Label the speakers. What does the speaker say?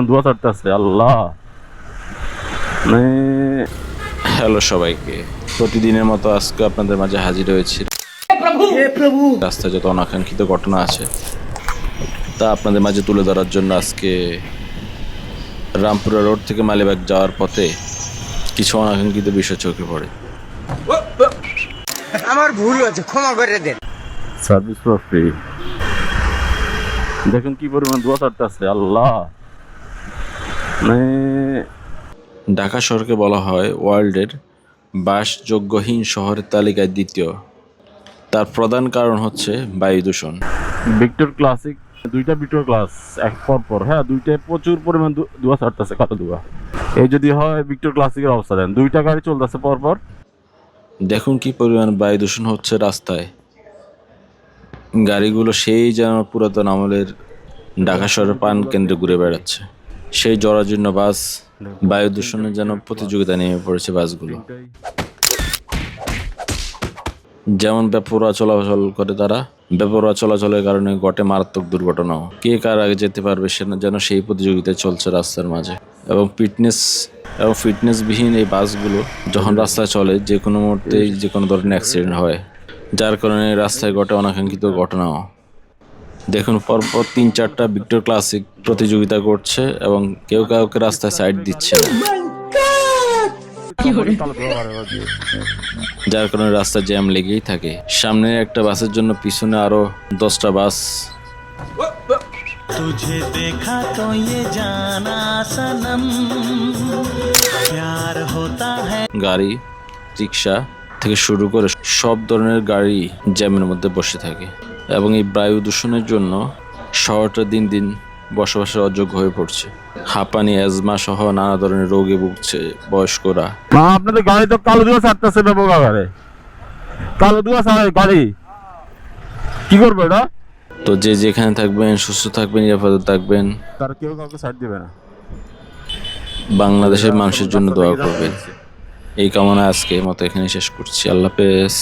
Speaker 1: পরিমাণ ধোয়া ছাড়তেছে আল্লাহ। মানে
Speaker 2: হ্যালো সবাইকে প্রতিদিনের মতো আজকে আপনাদের মাঝে হাজির হয়েছি। রাস্তায় যত অনাকাঙ্ক্ষিত ঘটনা আছে তা আপনাদের মাঝে তুলে ধরার জন্য আজকে রামপুরা রোড থেকে মালিবাগ যাওয়ার পথে কিছু অনাকাঙ্ক্ষিত বিষয় চোখে পড়ে।
Speaker 3: আমার ভুল হয়েছে ক্ষমা করে দেন।
Speaker 1: সার্ভিস ফ্রি দেখুন কি পরিমাণ ধোয়া ছাড়তেছে আল্লাহ। মানে
Speaker 2: ঢাকা শহরকে বলা হয় ওয়ার্ল্ডের বাসযোগ্যহীন শহরের তালিকায় দ্বিতীয়। তার প্রধান কারণ হচ্ছে বায়ু দূষণ।
Speaker 1: ভিক্টর ক্লাসিক দুইটা ভিক্টর ক্লাস এক পর পর হ্যাঁ দুইটায় প্রচুর পরিমাণ ধোঁয়া ছাড়তেছে কত ধোঁয়া এই যদি হয় ভিক্টর ক্লাসিকের অবস্থা দেন দুইটা গাড়ি চলতেছে পর পর।
Speaker 2: দেখুন কি পরিমাণ বায়ু দূষণ হচ্ছে রাস্তায়। গাড়িগুলো সেই যেন পুরাতন আমলের ঢাকা শহরের পান কেন্দ্রে ঘুরে বেড়াচ্ছে। সেই জরাজীর্ণ বাস বায়ু দূষণের যেন প্রতিযোগিতা নেমে পড়েছে বাসগুলো। যেমন বেপরোয়া চলাচল করে তারা বেপরোয়া চলাচলের কারণে ঘটে মারাত্মক দুর্ঘটনাও। কে কার আগে যেতে পারবে সে যেন সেই প্রতিযোগিতায় চলছে রাস্তার মাঝে। এবং ফিটনেস এবং ফিটনেসবিহীন এই বাসগুলো যখন রাস্তায় চলে যে কোনো মুহূর্তেই যে কোনো ধরনের অ্যাক্সিডেন্ট হয়। যার কারণে রাস্তায় ঘটে অনাকাঙ্ক্ষিত ঘটনাও। দেখুন পরপর তিন চারটা ভিক্টর ক্লাসিক প্রতিযোগিতা করছে এবং কেউ কাউকে রাস্তায় সাইড দিচ্ছে না যার কারণে রাস্তা জ্যাম লেগেই থাকে সামনে একটা বাসের জন্য পিছনে আরো দশটা বাস
Speaker 4: तुझे देखा तो ये जाना सनम प्यार होता है
Speaker 2: গাড়ি রিক্সা থেকে শুরু করে সব ধরনের গাড়ি জ্যামের মধ্যে বসে থাকে এবং এই বায়ু দূষণের জন্য শহরটা দিন দিন বসবাসের অযোগ্য হয়ে পড়ছে। হাঁপানি অ্যাজমা সহ নানা ধরনের রোগে ভুগছে বয়স্করা।
Speaker 1: আপনাদের গাড়ি তো কালো ছাড়তেছে ব্যাপক আকারে কালো ছাড়ে গাড়ি? কি করবে এটা?
Speaker 2: তো যে যেখানে থাকবেন সুস্থ থাকবেন নিরাপদে থাকবেন
Speaker 1: তার কেউ কাউকে সাইড দিবে না।
Speaker 2: বাংলাদেশের মানুষের জন্য দোয়া করবেন। এই কামনা আজকে মতো এখানে শেষ করছি। আল্লাহ হাফেজ।